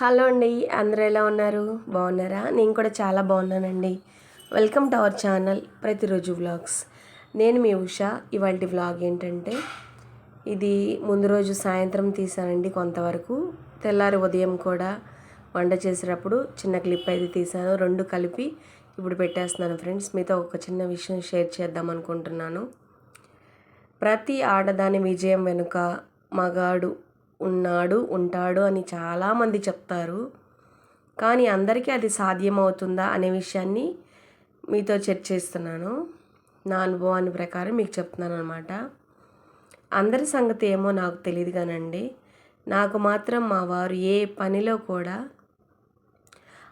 Hello అండి అందరూ ఎలా ఉన్నారు? బాగున్నారా? నేను కూడా చాలా బాగున్నానండి. వెల్కమ్ టు అవర్ ఛానల్ ప్రతిరోజు వ్లాగ్స్ నేను మీ ఉష. ఇవాళ వ్లాగ్ ఏంటంటే ఇది ముందు రోజు సాయంత్రం తీసానండి కొంతవరకు. తెల్లారి ఉదయం కూడా వంట చేసేటప్పుడు చిన్న క్లిప్ అయితే తీసాను రెండు కలిపి ఇప్పుడు పెట్టేస్తున్నాను ఫ్రెండ్స్ మీతో ఒక చిన్న విషయం షేర్ చేద్దాం అనుకుంటున్నాను. ప్రతి ఆడదాని విజయం వెనుక మగాడు ఉన్నాడు ఉంటాడు అని చాలామంది చెప్తారు. కానీ అందరికీ అది సాధ్యమవుతుందా అనే విషయాన్ని మీతో చర్చిస్తున్నాను నా అనుభవాన్ని ప్రకారం మీకు చెప్తున్నాను అనమాట అందరి సంగతి ఏమో నాకు తెలియదు కానండి. నాకు మాత్రం మా వారు ఏ పనిలో కూడా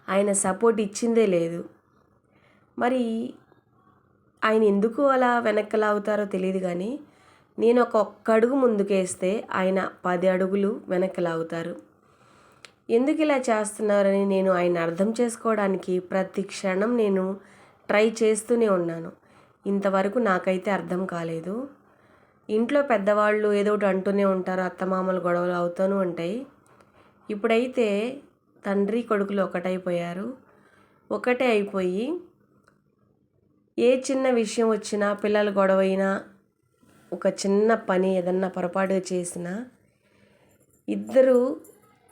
ఆయన సపోర్ట్ ఇచ్చిందే లేదు. మరి ఆయన ఎందుకు అలా వెనక్కి లాగుతారో తెలియదు కానీ నేను ఒక ఒక్క అడుగు ముందుకేస్తే ఆయన పది అడుగులు వెనక్కి లాగుతారు ఎందుకు ఇలా చేస్తున్నారని నేను ఆయన అర్థం చేసుకోవడానికి ప్రతి క్షణం నేను ట్రై చేస్తూనే ఉన్నాను. ఇంతవరకు నాకైతే అర్థం కాలేదు. ఇంట్లో పెద్దవాళ్ళు ఏదో ఒకటి అంటూనే ఉంటారు అత్తమామలు గొడవలు అవుతూనే ఉంటాయి. ఇప్పుడైతే తండ్రి కొడుకులు ఒకటైపోయారు. ఒకటే అయిపోయి ఏ చిన్న విషయం వచ్చినా పిల్లలు గొడవ అయినా ఒక చిన్న పని ఏదన్నా పొరపాటు చేసినా ఇద్దరు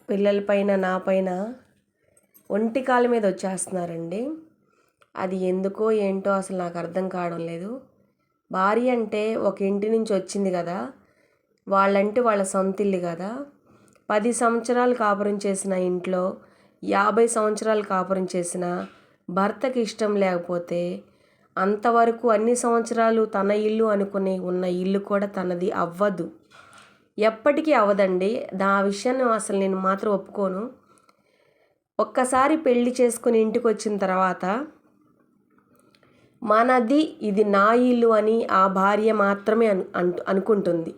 పిల్లలపైన నా పైన ఒంటి కాలు మీద వచ్చేస్తున్నారండి. అది ఎందుకో ఏంటో అసలు నాకు అర్థం కావడం లేదు. భార్య అంటే ఒక ఇంటి నుంచి వచ్చింది కదా వాళ్ళంటే వాళ్ళ సొంత ఇల్లు కదా. పది సంవత్సరాలు కాపురం చేసిన ఇంట్లో యాభై సంవత్సరాలు కాపురం చేసిన భర్తకి ఇష్టం లేకపోతే అంతవరకు అన్ని సంవత్సరాలు తన ఇల్లు అనుకుని ఉన్న ఇల్లు కూడా తనది అవ్వదు. ఎప్పటికీ అవ్వదండి. దా విషయాన్ని అసలు నేను మాత్రం ఒప్పుకోను. ఒక్కసారి పెళ్ళి చేసుకుని ఇంటికి వచ్చిన తర్వాత మనది ఇది నా ఇల్లు అని ఆ భార్య మాత్రమే అను అంటు అనుకుంటుంది.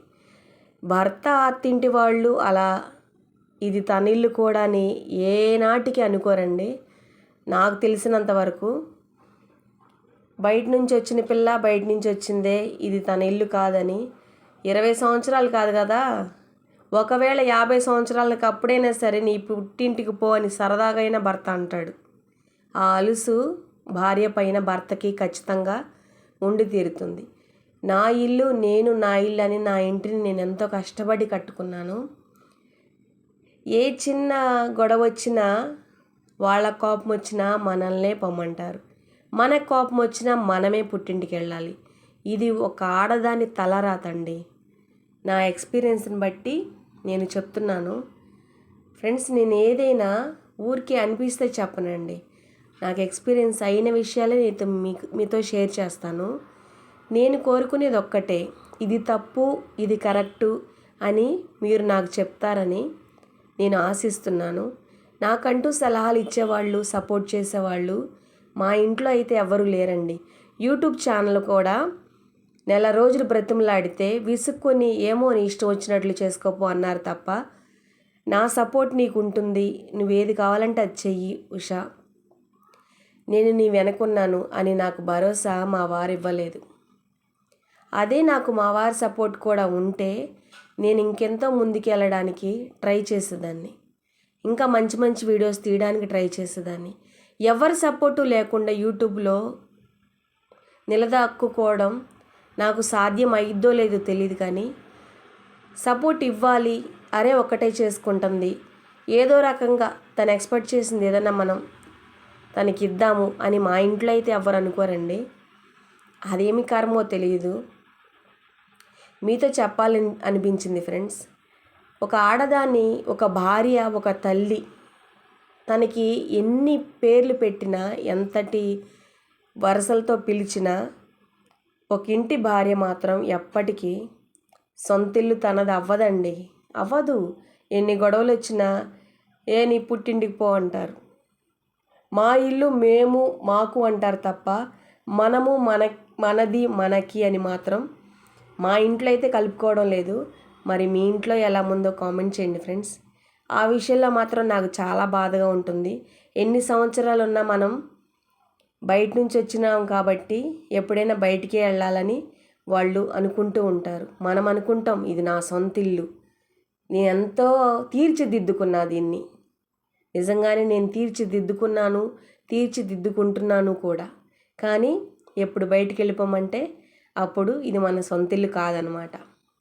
భర్త అత్తింటి వాళ్ళు అలా ఇది తన ఇల్లు కూడా అని ఏనాటికి అనుకోరండి. నాకు తెలిసినంత వరకు బయట నుంచి వచ్చిన పిల్ల బయట నుంచి వచ్చిందే ఇది తన ఇల్లు కాదని. ఇరవై సంవత్సరాలు కాదు కదా? ఒకవేళ యాభై సంవత్సరాలకు అప్పుడైనా సరే నీ పుట్టింటికి పో అని సరదాగైన భర్త అంటాడు. ఆ అలుసు భార్య పైన భర్తకి ఖచ్చితంగా ఉండి తీరుతుంది. నా ఇల్లు నేను నా ఇల్లు అని నా ఇంటిని నేను ఎంతో కష్టపడి కట్టుకున్నాను. ఏ చిన్న గొడవ వచ్చినా వాళ్ళ కోపం వచ్చినా మనల్నే పొమ్మంటారు. మన కోపం వచ్చినా మనమే పుట్టింటికి వెళ్ళాలి ఇది ఒక ఆడదాని తలరాతండి. నా ఎక్స్పీరియన్స్ని బట్టి నేను చెప్తున్నాను. ఫ్రెండ్స్ నేను ఏదైనా ఊరికి అనిపిస్తే చెప్పనండి. నాకు ఎక్స్పీరియన్స్ అయిన విషయాలే నేను మీకు మీతో షేర్ చేస్తాను. నేను కోరుకునేది ఒక్కటే ఇది తప్పు ఇది కరెక్టు అని మీరు నాకు చెప్తారని నేను ఆశిస్తున్నాను. నాకంటూ సలహాలు ఇచ్చేవాళ్ళు సపోర్ట్ చేసేవాళ్ళు మా ఇంట్లో అయితే ఎవ్వరూ లేరండి. యూట్యూబ్ ఛానల్ కూడా నెల రోజులు బ్రతిమలాడితే విసుక్కొని ఏమో నీ ఇష్టం వచ్చినట్లు చేసుకోపో అన్నారు తప్ప నా సపోర్ట్ నీకు ఉంటుంది నువ్వేది కావాలంటే అది చెయ్యి ఉషా. నేను నీ వెనకున్నాను అని నాకు భరోసా మా వారు ఇవ్వలేదు. అదే నాకు మా వారి సపోర్ట్ కూడా ఉంటే నేను ఇంకెంతో ముందుకెళ్ళడానికి ట్రై చేసేదాన్ని. ఇంకా మంచి మంచి వీడియోస్ తీయడానికి ట్రై చేసేదాన్ని. ఎవరి సపోర్టు లేకుండా యూట్యూబ్లో నిలదక్కుకోవడం నాకు సాధ్యం అయిద్దో లేదో తెలియదు కానీ సపోర్ట్ ఇవ్వాలి అరే ఒక్కటే చేసుకుంటుంది. ఏదో రకంగా తను ఎక్స్పెక్ట్ చేసింది ఏదన్నా మనం తనకి ఇద్దాము అని మా ఇంట్లో అయితే ఎవరు అనుకోరండి. అదేమి కర్మో తెలియదు మీతో చెప్పాలని అనిపించింది ఫ్రెండ్స్. ఒక ఆడదాన్ని ఒక భార్య ఒక తల్లి తనకి ఎన్ని పేర్లు పెట్టినా ఎంతటి వరసలతో పిలిచినా ఒక ఇంటి భార్య మాత్రం ఎప్పటికీ సొంతిల్లు తనది అవ్వదండి అవ్వదు. ఎన్ని గొడవలు వచ్చినా ఏ నీ పుట్టింటికి పో అంటారు. మా ఇల్లు మేము మాకు అంటారు తప్ప మనము మన మనది మనకి అని మాత్రం మా ఇంట్లో అయితే కలుపుకోవడం లేదు. మరి మీ ఇంట్లో ఎలా ఉందో కామెంట్ చేయండి ఫ్రెండ్స్. ఆ విషయంలో మాత్రం నాకు చాలా బాధగా ఉంటుంది. ఎన్ని సంవత్సరాలు ఉన్నా మనం బయట నుంచి వచ్చినాం కాబట్టి ఎప్పుడైనా బయటికే వెళ్ళాలని వాళ్ళు అనుకుంటూ ఉంటారు. మనం అనుకుంటాం ఇది నా సొంత ఇల్లు. నేను ఎంతో తీర్చిదిద్దుకున్నా దీన్ని. నిజంగానే నేను తీర్చిదిద్దుకున్నాను తీర్చిదిద్దుకుంటున్నాను కూడా. కానీ ఎప్పుడు బయటికి వెళ్ళిపోమంటే అప్పుడు ఇది మన సొంతిల్లు కాదనమాట.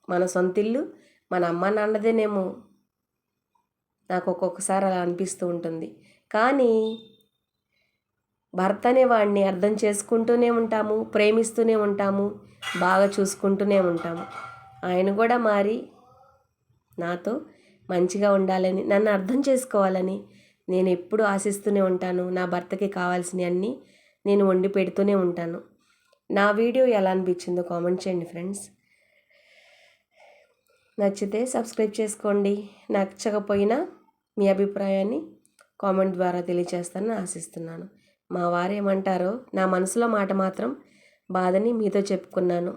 మన సొంతిల్లు మన అమ్మ నాన్నదేనేమో. నాకు ఒక్కొక్కసారి అలా అనిపిస్తూ ఉంటుంది. కానీ భర్త అనేవాడిని అర్థం చేసుకుంటూనే ఉంటాము ప్రేమిస్తూనే ఉంటాము బాగా చూసుకుంటూనే ఉంటాము. ఆయన కూడా మారి నాతో మంచిగా ఉండాలని నన్ను అర్థం చేసుకోవాలని నేను ఎప్పుడు ఆశిస్తూనే ఉంటాను. నా భర్తకి కావాల్సినవన్నీ నేను వండి పెడుతూనే ఉంటాను. నా వీడియో ఎలా అనిపించిందో కామెంట్ చేయండి ఫ్రెండ్స్. నచ్చితే సబ్స్క్రైబ్ చేసుకోండి. నచ్చకపోయినా మీ అభిప్రాయాన్ని కామెంట్ ద్వారా తెలియచేస్తానని ఆశిస్తున్నాను. మా వారు ఏమంటారో నా మనసులో మాట మాత్రం బాధని మీతో చెప్పుకున్నాను.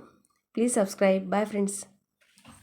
Please subscribe. Bye friends.